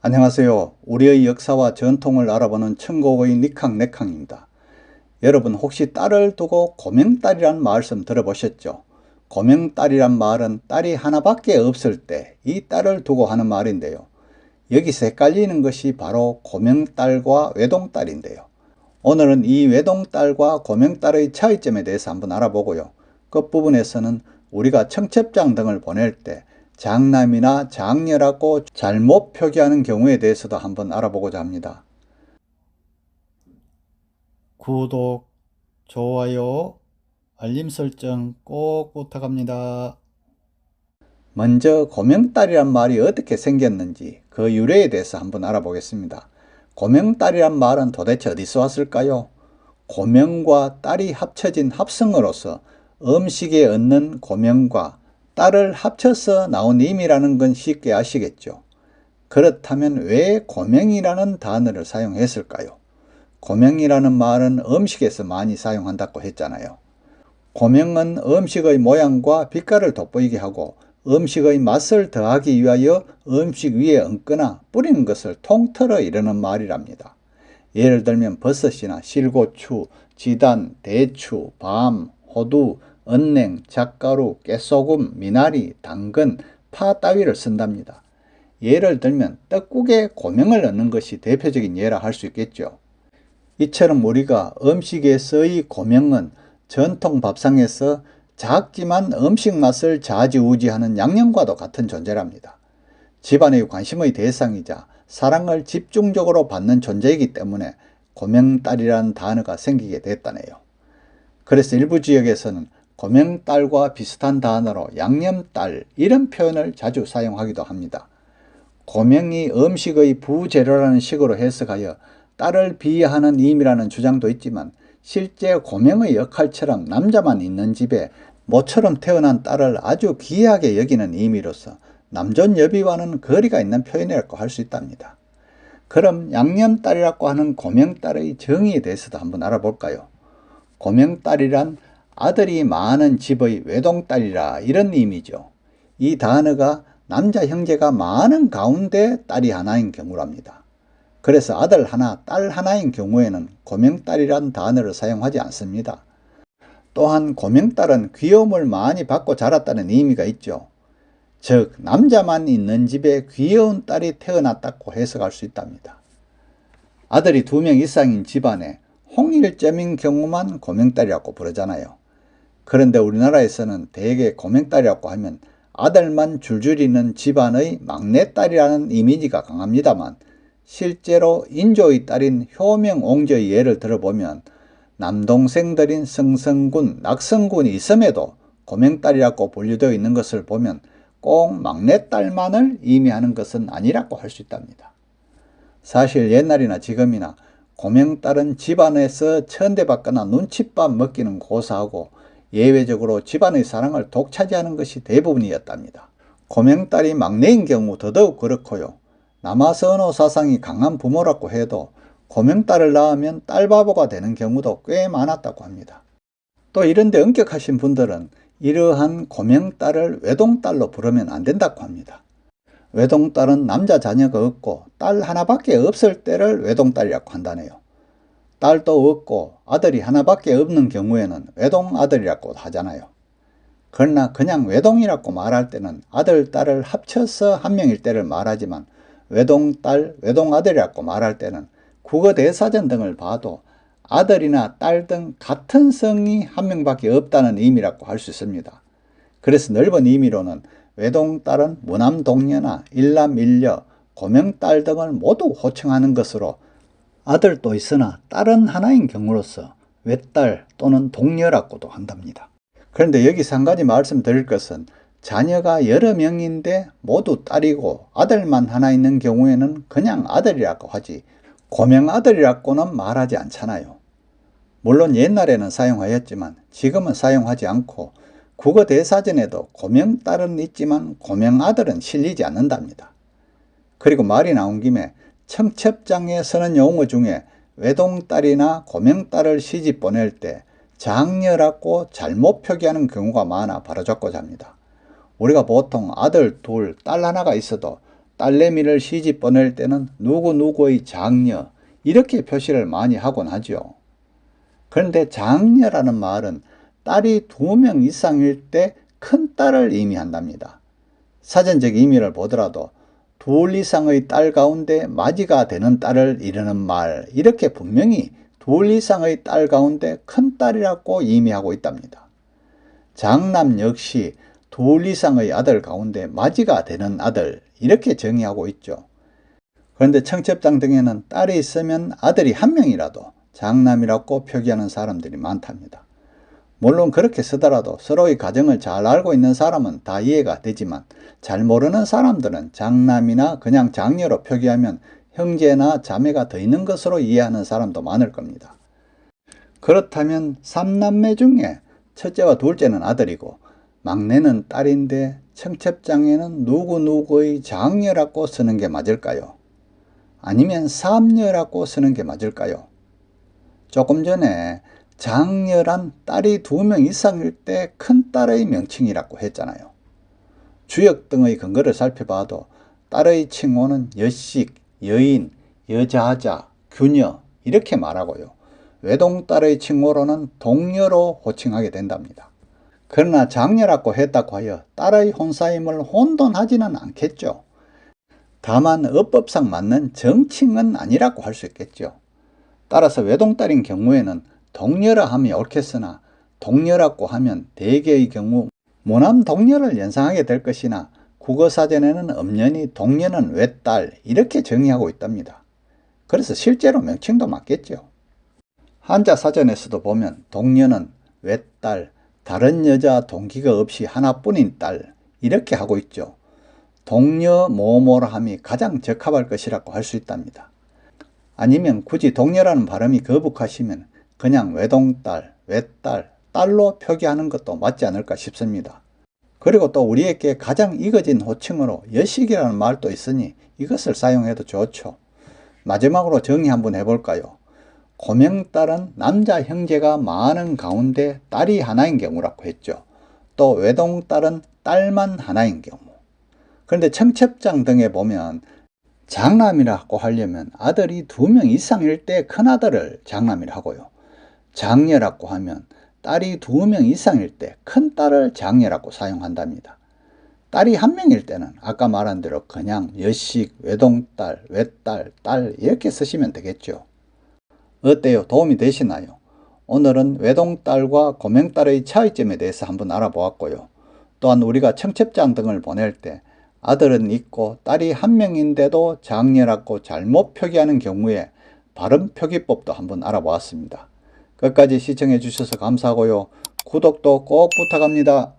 안녕하세요. 우리의 역사와 전통을 알아보는 천곡의 니캉네캉입니다. 여러분 혹시 딸을 두고 고명딸이란 말씀 들어보셨죠? 고명딸이란 말은 딸이 하나밖에 없을 때 이 딸을 두고 하는 말인데요. 여기서 헷갈리는 것이 바로 고명딸과 외동딸인데요. 오늘은 이 외동딸과 고명딸의 차이점에 대해서 한번 알아보고요. 끝부분에서는 우리가 청첩장 등을 보낼 때 장남이나 장녀라고 잘못 표기하는 경우에 대해서도 한번 알아보고자 합니다. 구독, 좋아요, 알림 설정 꼭 부탁합니다. 먼저 고명딸이란 말이 어떻게 생겼는지 그 유래에 대해서 한번 알아보겠습니다. 고명딸이란 말은 도대체 어디서 왔을까요? 고명과 딸이 합쳐진 합성어로서 음식에 얻는 고명과 딸을 합쳐서 나온 임이라는 건 쉽게 아시겠죠. 그렇다면 왜 고명이라는 단어를 사용했을까요? 고명이라는 말은 음식에서 많이 사용한다고 했잖아요. 고명은 음식의 모양과 빛깔을 돋보이게 하고 음식의 맛을 더하기 위하여 음식 위에 얹거나 뿌리는 것을 통틀어 이르는 말이랍니다. 예를 들면 버섯이나 실고추, 지단, 대추, 밤, 호두, 은냉, 잣가루, 깨소금, 미나리, 당근, 파 따위를 쓴답니다. 예를 들면 떡국에 고명을 넣는 것이 대표적인 예라 할 수 있겠죠. 이처럼 우리가 음식에서의 고명은 전통 밥상에서 작지만 음식 맛을 좌지우지하는 양념과도 같은 존재랍니다. 집안의 관심의 대상이자 사랑을 집중적으로 받는 존재이기 때문에 고명딸이라는 단어가 생기게 됐다네요. 그래서 일부 지역에서는 고명딸과 비슷한 단어로 양념딸 이런 표현을 자주 사용하기도 합니다. 고명이 음식의 부재료라는 식으로 해석하여 딸을 비하하는 의미라는 주장도 있지만 실제 고명의 역할처럼 남자만 있는 집에 모처럼 태어난 딸을 아주 귀하게 여기는 의미로서 남존 여비와는 거리가 있는 표현이라고 할 수 있답니다. 그럼 양념딸이라고 하는 고명딸의 정의에 대해서도 한번 알아볼까요? 고명딸이란 아들이 많은 집의 외동딸이라 이런 의미죠. 이 단어가 남자 형제가 많은 가운데 딸이 하나인 경우랍니다. 그래서 아들 하나, 딸 하나인 경우에는 고명딸이란 단어를 사용하지 않습니다. 또한 고명딸은 귀여움을 많이 받고 자랐다는 의미가 있죠. 즉 남자만 있는 집에 귀여운 딸이 태어났다고 해석할 수 있답니다. 아들이 두 명 이상인 집안에 홍일점인 경우만 고명딸이라고 부르잖아요. 그런데 우리나라에서는 대개 고명딸이라고 하면 아들만 줄줄 있는 집안의 막내딸이라는 이미지가 강합니다만 실제로 인조의 딸인 효명옹조의 예를 들어보면 남동생들인 성성군, 낙성군이 있음에도 고명딸이라고 분류되어 있는 것을 보면 꼭 막내딸만을 의미하는 것은 아니라고 할 수 있답니다. 사실 옛날이나 지금이나 고명딸은 집안에서 천대받거나 눈칫밥 먹기는 고사하고 예외적으로 집안의 사랑을 독차지하는 것이 대부분이었답니다. 고명딸이 막내인 경우 더더욱 그렇고요. 남아선호 사상이 강한 부모라고 해도 고명딸을 낳으면 딸바보가 되는 경우도 꽤 많았다고 합니다. 또 이런데 엄격하신 분들은 이러한 고명딸을 외동딸로 부르면 안 된다고 합니다. 외동딸은 남자 자녀가 없고 딸 하나밖에 없을 때를 외동딸이라고 한다네요. 딸도 없고 아들이 하나밖에 없는 경우에는 외동아들이라고 하잖아요. 그러나 그냥 외동이라고 말할 때는 아들, 딸을 합쳐서 한 명일 때를 말하지만 외동딸, 외동아들이라고 말할 때는 국어 대사전 등을 봐도 아들이나 딸 등 같은 성이 한 명밖에 없다는 의미라고 할 수 있습니다. 그래서 넓은 의미로는 외동딸은 무남동녀나 일남일녀, 고명딸 등을 모두 호칭하는 것으로 아들도 있으나 딸은 하나인 경우로서 외딸 또는 동녀라고도 한답니다. 그런데 여기서 한 가지 말씀드릴 것은 자녀가 여러 명인데 모두 딸이고 아들만 하나 있는 경우에는 그냥 아들이라고 하지 고명 아들이라고는 말하지 않잖아요. 물론 옛날에는 사용하였지만 지금은 사용하지 않고 국어 대사전에도 고명 딸은 있지만 고명 아들은 실리지 않는답니다. 그리고 말이 나온 김에 청첩장에 쓰는 용어 중에 외동딸이나 고명딸을 시집 보낼 때 장녀라고 잘못 표기하는 경우가 많아 바로잡고자 합니다. 우리가 보통 아들 둘, 딸 하나가 있어도 딸내미를 시집 보낼 때는 누구누구의 장녀 이렇게 표시를 많이 하곤 하죠. 그런데 장녀라는 말은 딸이 두 명 이상일 때 큰 딸을 의미한답니다. 사전적 의미를 보더라도 둘 이상의 딸 가운데 맞이가 되는 딸을 이르는 말 이렇게 분명히 둘 이상의 딸 가운데 큰 딸이라고 의미하고 있답니다. 장남 역시 둘 이상의 아들 가운데 맞이가 되는 아들 이렇게 정의하고 있죠. 그런데 청첩장 등에는 딸이 있으면 아들이 한 명이라도 장남이라고 표기하는 사람들이 많답니다. 물론 그렇게 쓰더라도 서로의 가정을 잘 알고 있는 사람은 다 이해가 되지만 잘 모르는 사람들은 장남이나 그냥 장녀로 표기하면 형제나 자매가 더 있는 것으로 이해하는 사람도 많을 겁니다. 그렇다면 삼남매 중에 첫째와 둘째는 아들이고 막내는 딸인데 청첩장에는 누구누구의 장녀라고 쓰는 게 맞을까요? 아니면 삼녀라고 쓰는 게 맞을까요? 조금 전에 장녀란 딸이 두 명 이상일 때 큰딸의 명칭이라고 했잖아요. 주역 등의 근거를 살펴봐도 딸의 칭호는 여식, 여인, 여자자, 규녀 이렇게 말하고요. 외동딸의 칭호로는 동녀로 호칭하게 된답니다. 그러나 장녀라고 했다고 하여 딸의 혼사임을 혼돈하지는 않겠죠. 다만 어법상 맞는 정칭은 아니라고 할 수 있겠죠. 따라서 외동딸인 경우에는 동녀라 함이 옳겠으나 동녀라고 하면 대개의 경우 모남 동녀를 연상하게 될 것이나 국어사전에는 엄연히 동녀는 외딸 이렇게 정의하고 있답니다. 그래서 실제로 명칭도 맞겠죠. 한자 사전에서도 보면 동녀는 외딸, 다른 여자 동기가 없이 하나뿐인 딸 이렇게 하고 있죠. 동녀 모모라 함이 가장 적합할 것이라고 할 수 있답니다. 아니면 굳이 동녀라는 발음이 거북하시면 그냥 외동딸, 외딸, 딸로 표기하는 것도 맞지 않을까 싶습니다. 그리고 또 우리에게 가장 익어진 호칭으로 여식이라는 말도 있으니 이것을 사용해도 좋죠. 마지막으로 정리 한번 해볼까요? 고명딸은 남자 형제가 많은 가운데 딸이 하나인 경우라고 했죠. 또 외동딸은 딸만 하나인 경우. 그런데 청첩장 등에 보면 장남이라고 하려면 아들이 두 명 이상일 때 큰아들을 장남이라 하고요. 장녀라고 하면 딸이 두 명 이상일 때 큰딸을 장녀라고 사용한답니다. 딸이 한 명일 때는 아까 말한 대로 그냥 여식, 외동딸, 외딸, 딸 이렇게 쓰시면 되겠죠. 어때요? 도움이 되시나요? 오늘은 외동딸과 고명딸의 차이점에 대해서 한번 알아보았고요. 또한 우리가 청첩장 등을 보낼 때 아들은 있고 딸이 한 명인데도 장녀라고 잘못 표기하는 경우에 발음 표기법도 한번 알아보았습니다. 끝까지 시청해 주셔서 감사하고요. 구독도 꼭 부탁합니다.